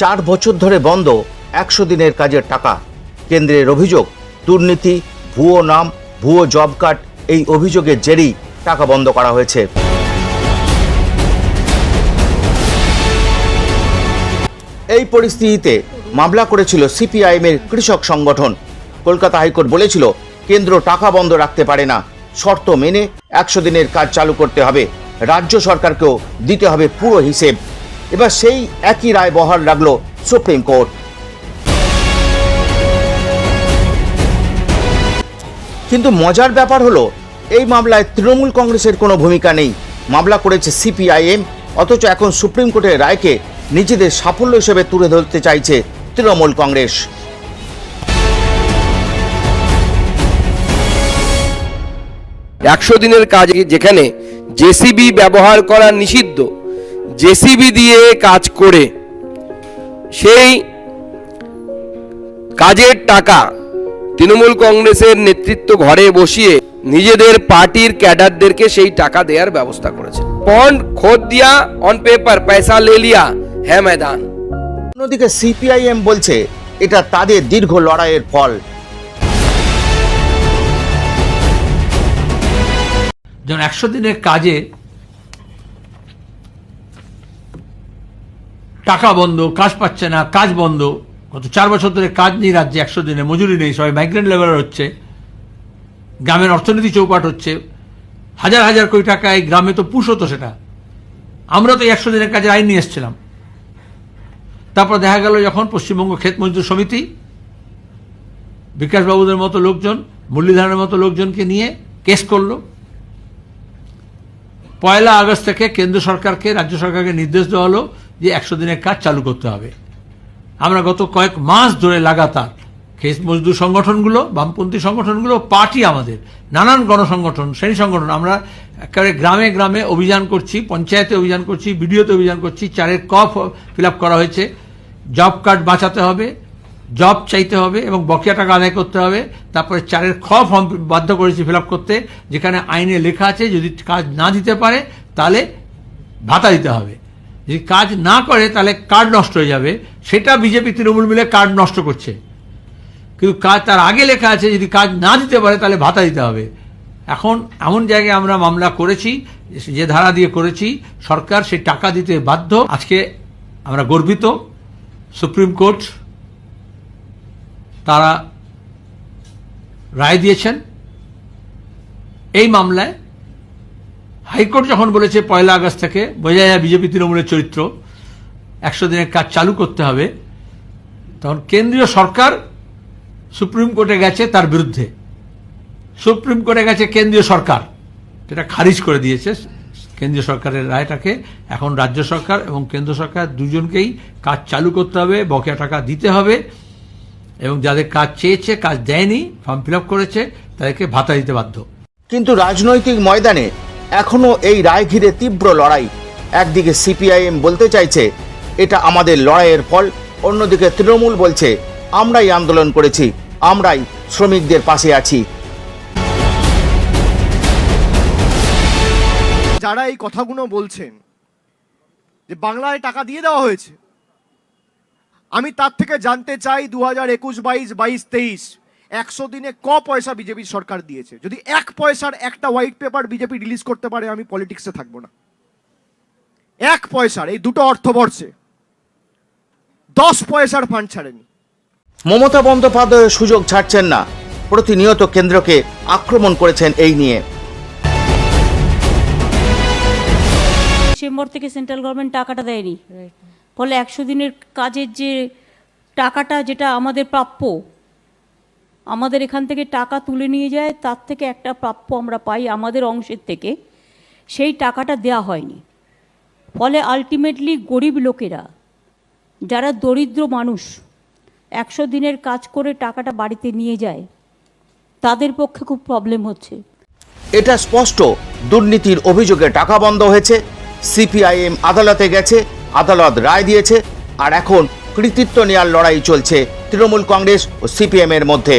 চার বছর ধরে বন্ধ, একশো দিনের কাজের টাকা। কেন্দ্রের অভিযোগ, দুর্নীতি, ভুয়ো নাম, ভুয়ো জব কার্ড, এই অভিযোগের জেরেই টাকা বন্ধ করা হয়েছে। এই পরিস্থিতিতে মামলা করেছিল সিপিআইএমের কৃষক সংগঠন। কলকাতা হাইকোর্ট বলেছিল, কেন্দ্র টাকা বন্ধ রাখতে পারে না। শর্ত মেনে একশো দিনের কাজ চালু করতে হবে। রাজ্য সরকারকেও দিতে হবে পুরো হিসেব। এবার সেই একই রায় বহাল রাখল সুপ্রিম কোর্ট। কিন্তু মজার ব্যাপার হলো, এই মামলায় তৃণমূল কংগ্রেসের কোনো ভূমিকা নেই। মামলা করেছে সিপিআইএম, অথচ এখন সুপ্রিম কোর্টের রায়কে নিজেদের সাফল্য হিসেবে তুলে ধরতে চাইছে তৃণমূল কংগ্রেস। একশো দিনের কাজ যেখানে জেসিবি ব্যবহার করা নিষিদ্ধ জেসিবি দিয়ে কাজ করে সেই কাজের টাকা তৃণমূল কংগ্রেসের নেতৃত্ব ঘরে বসিয়ে নিজেদের পার্টির ক্যাডারদেরকে সেই টাকা দেওয়ার ব্যবস্থা করেছে। পন্ড খোদ দিয়া অন পেপার পয়সা লে লিয়া হ্যাঁ ময়দান। অন্যদিকে সিপিআইএম বলছে এটা তাদের দীর্ঘ লড়াইয়ের ফল। যেমন একশো দিনের কাজে টাকা বন্ধ, কাজ পাচ্ছে না, কাজ বন্ধ। গত চার বছর ধরে কাজ নেই রাজ্যে, একশো দিনে মজুরি নেই, সবাই মাইগ্রেন্ট লেবারার হচ্ছে। গ্রামের অর্থনীতি চৌপাট হচ্ছে। হাজার হাজার কোটি টাকা এই গ্রামে তো পুষ হতো সেটা। আমরা তো একশো দিনের কাজে আইন নিয়ে এসেছিলাম। তারপর দেখা গেল যখন পশ্চিমবঙ্গ ক্ষেত মজদুর সমিতি, বিকাশবাবুদের মতো লোকজন, মুরলীধরের মতো লোকজনকে নিয়ে কেস করল। পয়লা আগস্ট থেকে কেন্দ্র সরকারকে, রাজ্য সরকারকে নির্দেশ দেওয়া হলো যে একশো দিনের কাজ চালু করতে হবে। আমরা গত কয়েক মাস ধরে লাগাতার খেস মজদুর সংগঠনগুলো, বামপন্থী সংগঠনগুলো, পার্টি আমাদের, নানান গণসংগঠন, শ্রেণি সংগঠন, আমরা একেবারে গ্রামে গ্রামে অভিযান করছি, পঞ্চায়েতে অভিযান করছি, বিডিওতে অভিযান করছি, চারের কফ ফিল করা হয়েছে। জব কার্ড বাঁচাতে হবে, জব চাইতে হবে এবং বকেয়া টাকা আদায় করতে হবে। তারপরে চারের খ ফর্ম বাধ্য করেছি ফিল করতে, যেখানে আইনে লেখা আছে, যদি কাজ না দিতে পারে, তাহলে ভাতা দিতে হবে। যদি কাজ না করে, তাহলে কার্ড নষ্ট হয়ে যাবে। সেটা বিজেপি, তৃণমূল মিলে কার্ড নষ্ট করছে। কিন্তু কাজ তার আগে লেখা আছে, যদি কাজ না দিতে পারে, তাহলে ভাতা দিতে হবে। এখন এমন জায়গায় আমরা মামলা করেছি, যে ধারা দিয়ে করেছি, সরকার সেই টাকা দিতে বাধ্য। আজকে আমরা গর্বিত। সুপ্রিম কোর্ট তারা রায় দিয়েছেন। এই মামলায় হাইকোর্ট যখন বলেছে পয়লা আগস্ট থেকে বোঝা যায় বিজেপি তৃণমূলের চরিত্র, একশো দিনের কাজ চালু করতে হবে, তখন কেন্দ্রীয় সরকার সুপ্রিম কোর্টে গেছে তার বিরুদ্ধে। সুপ্রিম কোর্টে গেছে কেন্দ্রীয় সরকার। যেটা খারিজ করে দিয়েছে, কেন্দ্রীয় সরকারের রায়টাকে। এখন রাজ্য সরকার এবং কেন্দ্র সরকার দুজনকেই কাজ চালু করতে হবে, বকেয়া টাকা দিতে হবে। এবং যাদের কাজ চেয়েছে, কাজ দেয়নি, ফর্ম ফিল করেছে, তাদেরকে ভাতা দিতে বাধ্য। কিন্তু রাজনৈতিক ময়দানে এখনও এই রায় ঘিরে তীব্র লড়াই। একদিকে সিপিআইএম বলতে চাইছে, এটা আমাদের লড়াইয়ের ফল। অন্যদিকে তৃণমূল বলছে, আমরাই আন্দোলন করেছি, আমরাই শ্রমিকদের পাশে আছি। যারা এই কথাগুলো বলছেন, যে বাংলায় টাকা দিয়ে দেওয়া হয়েছে, আমি তার থেকে জানতে চাই দু হাজার একুশ বাইশ বাইশ, তেইশ। একশো দিনে ক পয়সা বিজেপি সরকার দিয়েছে। যদি এক পয়সার একটা হোয়াইট পেপার বিজেপি রিলিজ করতে পারে আমি পলিটিক্সে থাকব না। এক পয়সার এই দুটো অর্থবর্ষে দশ পয়সার ফান্ড ছাড়েনি। মমতা বন্দ্যোপাধ্যায় সুযোগ ছাড়ছেন না। প্রতিনিয়ত কেন্দ্রকে আক্রমণ করেছেন এই নিয়ে। ডিসেম্বর থেকে সেন্ট্রাল গভর্নমেন্ট টাকাটা দেয়নি। ফলে একশো দিনের কাজের যে টাকাটা যেটা আমাদের প্রাপ্য আমাদের এখান থেকে টাকা তুলে নিয়ে যায়, তার থেকে একটা প্রাপ্য আমরা পাই আমাদের অংশের থেকে। সেই টাকাটা দেয়া হয়নি। ফলে আলটিমেটলি গরিব লোকেরা, যারা দরিদ্র মানুষ, একশো দিনের কাজ করে টাকাটা বাড়িতে নিয়ে যায়, তাদের পক্ষে খুব প্রবলেম হচ্ছে। এটা স্পষ্ট। দুর্নীতির অভিযোগে টাকা বন্ধ হয়েছে, সিপিআইএম আদালতে গেছে, আদালত রায় দিয়েছে, আর এখন কৃতিত্ব নেওয়ার লড়াই চলছে তৃণমূল কংগ্রেস ও সিপিএম এর মধ্যে।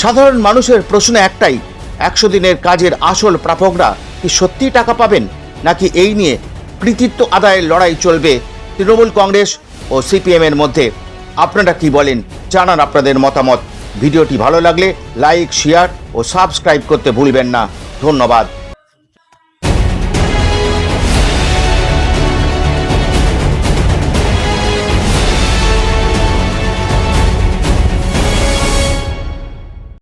সাধারণ মানুষের প্রশ্ন একটাই, একশো দিনের কাজের আসল প্রাপকরা কি সত্যিই টাকা পাবেন, নাকি এই নিয়ে কৃতিত্ব আদায়ের লড়াই চলবে তৃণমূল কংগ্রেস ও সিপিএমের মধ্যে? আপনারা কি বলেন? জানান আপনাদের মতামত। ভিডিওটি ভালো লাগলে লাইক, শেয়ার ও সাবস্ক্রাইব করতে ভুলবেন না। ধন্যবাদ।